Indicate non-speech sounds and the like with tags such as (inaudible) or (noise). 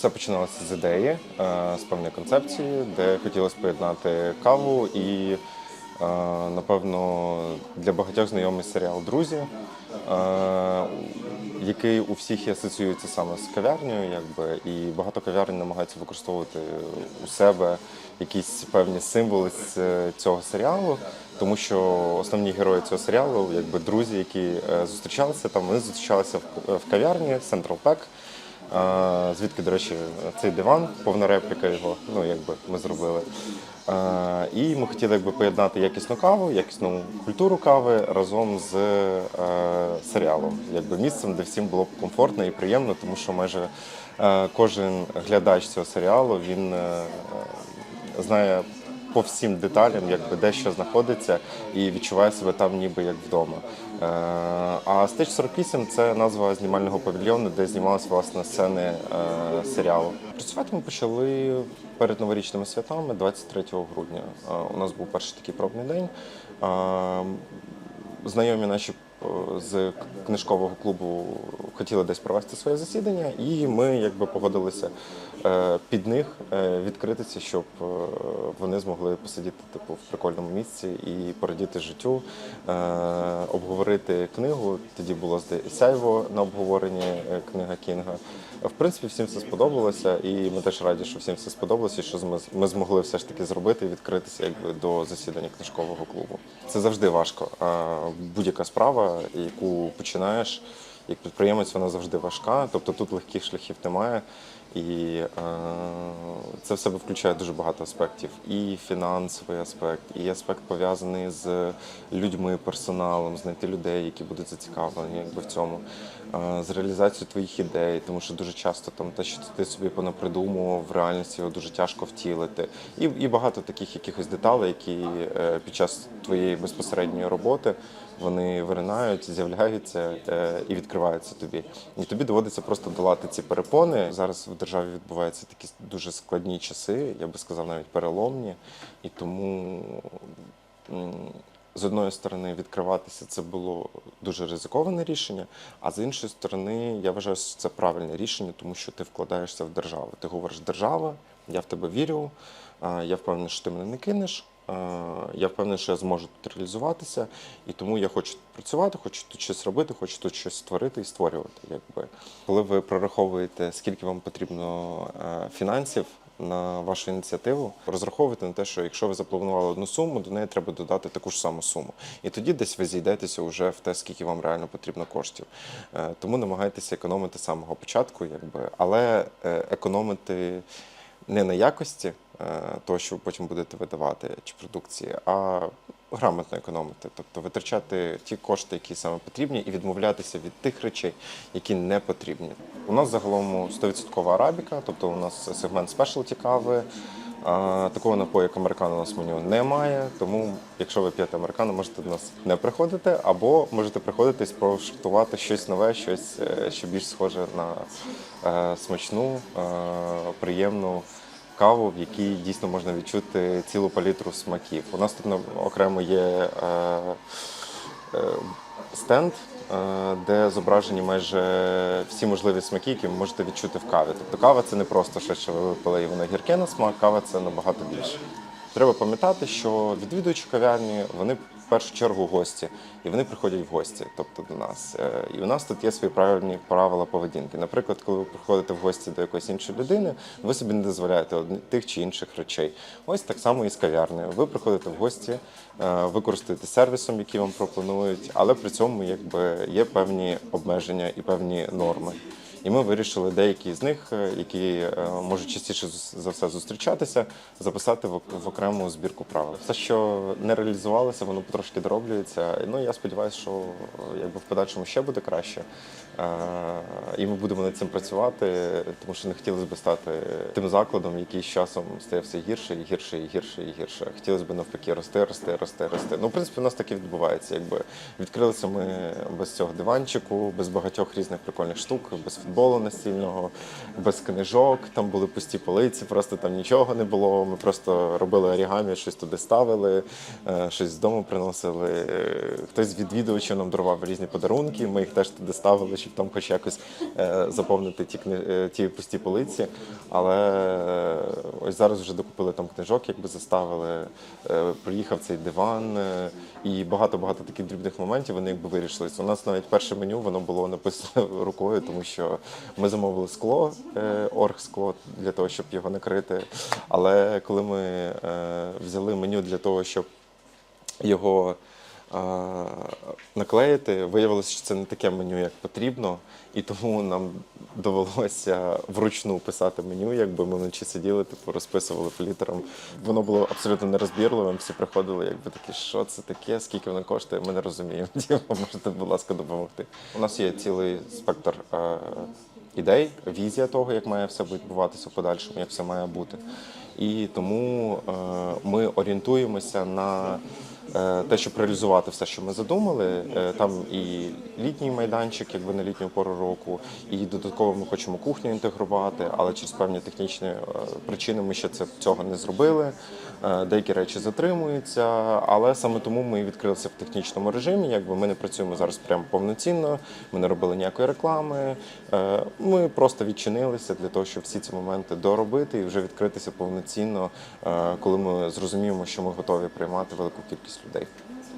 Все починалося з ідеї, е, з певної концепції, де хотілося поєднати каву і, е, напевно, для багатьох знайомий серіал Друзі, е, який у всіх асоціюється саме з кав'ярнею, якби, і багато кав'ярень намагаються використовувати у себе якісь певні символи з цього серіалу, тому що основні герої цього серіалу, якби друзі, які зустрічалися там, вони зустрічалися в кав'ярні Central Pack. Звідки, до речі, цей диван, повна репліка його, ну якби ми зробили. І ми хотіли якби поєднати якісну каву, якісну культуру кави разом з е, серіалом, якби місцем, де всім було б комфортно і приємно, тому що майже е, кожен глядач цього серіалу він е, знає по всім деталям, якби де що знаходиться, і відчуває себе там ніби як вдома. Е, А Стеч 48 це назва знімального павільйону, де знімалися власне сцени е, серіалу. Працювати ми почали перед новорічними святами, 23 грудня. Е, У нас був перший такий пробний день. Знайомі наші з книжкового клубу хотіли десь провести своє засідання, і ми якби погодилися е, під них е, відкритися, щоб е, вони змогли посидіти типу, в прикольному місці і порадіти життю, е, обговорити книгу. Тоді було сяйво на обговоренні е, книга Кінга. В принципі, всім все сподобалося, і ми теж раді, що всім все сподобалося, що ми змогли все ж таки зробити і відкритися якби до засідання книжкового клубу. Це завжди важко. Будь-яка справа, яку починаєш як підприємець, вона завжди важка. Тобто тут легких шляхів немає. І е, це в себе включає дуже багато аспектів. І фінансовий аспект, і аспект пов'язаний з людьми, персоналом, знайти людей, які будуть зацікавлені якби, в цьому, е, з реалізацією твоїх ідей, тому що дуже часто там те, що ти собі понапридумував, в реальності його дуже тяжко втілити. І, і багато таких якихось деталей, які е, під час твоєї безпосередньої роботи вони виринають, з'являються е, і відкриваються тобі. І тобі доводиться просто долати ці перепони. Зараз в державі відбуваються такі дуже складні часи, я би сказав, навіть переломні. І тому з одної сторони відкриватися це було дуже ризиковане рішення, а з іншої сторони, я вважаю, що це правильне рішення, тому що ти вкладаєшся в державу. Ти говориш, держава, я в тебе вірю, я впевнений, що ти мене не кинеш. А, Я впевнений, що я зможу тут реалізуватися, і тому я хочу тут працювати, хочу тут щось робити, хочу тут щось створити і створювати. Якби коли ви прораховуєте, скільки вам потрібно е, фінансів на вашу ініціативу, розраховуйте на те, що якщо ви запланували одну суму, до неї треба додати таку ж саму суму. І тоді десь ви зійдетеся вже в те, скільки вам реально потрібно коштів. Е, Тому намагайтеся економити з самого початку, якби, але е, економити не на якості е, того, що ви потім будете видавати чи продукції, а грамотно економити, тобто витрачати ті кошти, які саме потрібні, і відмовлятися від тих речей, які не потрібні. У нас загалом 100% арабіка, тобто у нас сегмент спешалті кави. А, такого напою, як американо, у нас меню немає. Тому, якщо ви п'єте американо, можете до нас не приходити, або можете приходити і спробувати щось нове, щось е, що більш схоже на е, смачну, е, приємну каву, в якій дійсно можна відчути цілу палітру смаків. У нас тут окремо є е, е, стенд, е, де зображені майже всі можливі смаки, які ви можете відчути в каві. Тобто кава це не просто щось, що ви випили і воно гірке на смак, кава це набагато більше. Треба пам'ятати, що відвідуючі кав'ярні, вони в першу чергу гості, і вони приходять в гості, тобто до нас. Е, І у нас тут є свої правильні правила поведінки. Наприклад, коли ви приходите в гості до якоїсь іншої людини, ви собі не дозволяєте тих чи інших речей. Ось так само і з кав'ярнею. Ви приходите в гості, е, ви сервісом, який вам пропонують, але при цьому якби є певні обмеження і певні норми. І ми вирішили деякі з них, е, які е, можуть частіше за все зустрічатися, записати в, окрему збірку правил. Все, що не реалізувалося, воно потрошки дороблюється. Ну я сподіваюся, що е, якби в подальшому ще буде краще. І ми будемо над цим працювати, тому що не хотілося б стати тим закладом, який з часом стає все гірше і гірше, і гірше, і гірше. Хотілося б навпаки рости, рости, рости, рости. Ну, в принципі, у нас так і відбувається. Якби відкрилися ми без цього диванчику, без багатьох різних прикольних штук, без футболу настільного, без книжок. Там були пусті полиці, просто там нічого не було. Ми просто робили орігамі, щось туди ставили, е, щось з дому приносили. Е, Хтось відвідувачів нам дарував різні подарунки. Ми їх теж туди ставили, щоб там хоч якось е, заповнити ті кни- ті пусті полиці. Але ось зараз вже докупили там книжок, якби заставили. Приїхав цей диван і багато-багато таких дрібних моментів вони якби вирішились. У нас навіть перше меню воно було написано рукою, тому що ми замовили скло, е, оргскло для того, щоб його накрити. Але коли ми е, взяли меню для того, щоб його наклеїти, виявилося, що це не таке меню, як потрібно, і тому нам довелося вручну писати меню, якби ми вночі сиділи, типу розписували по літерам. Воно було абсолютно нерозбірливим. Всі приходили, якби такі, що це таке, скільки воно коштує, ми не розуміємо. (laughs) Типу, можете, будь ласка, допомогти. У нас є цілий спектр. е, Ідей, візія того, як має все відбуватися в подальшому, як все має бути. І тому е, ми орієнтуємося на те, щоб реалізувати все, що ми задумали. Е, Там і літній майданчик, якби на літню пору року, і додатково ми хочемо кухню інтегрувати, але через певні технічні е, причини ми ще це цього не зробили. Е, Деякі речі затримуються, але саме тому ми відкрилися в технічному режимі. Якби ми не працюємо зараз прямо повноцінно, ми не робили ніякої реклами. Е, Ми просто відчинилися для того, щоб всі ці моменти доробити і вже відкритися повноцінно, е, коли ми зрозуміємо, що ми готові приймати велику кількість людей.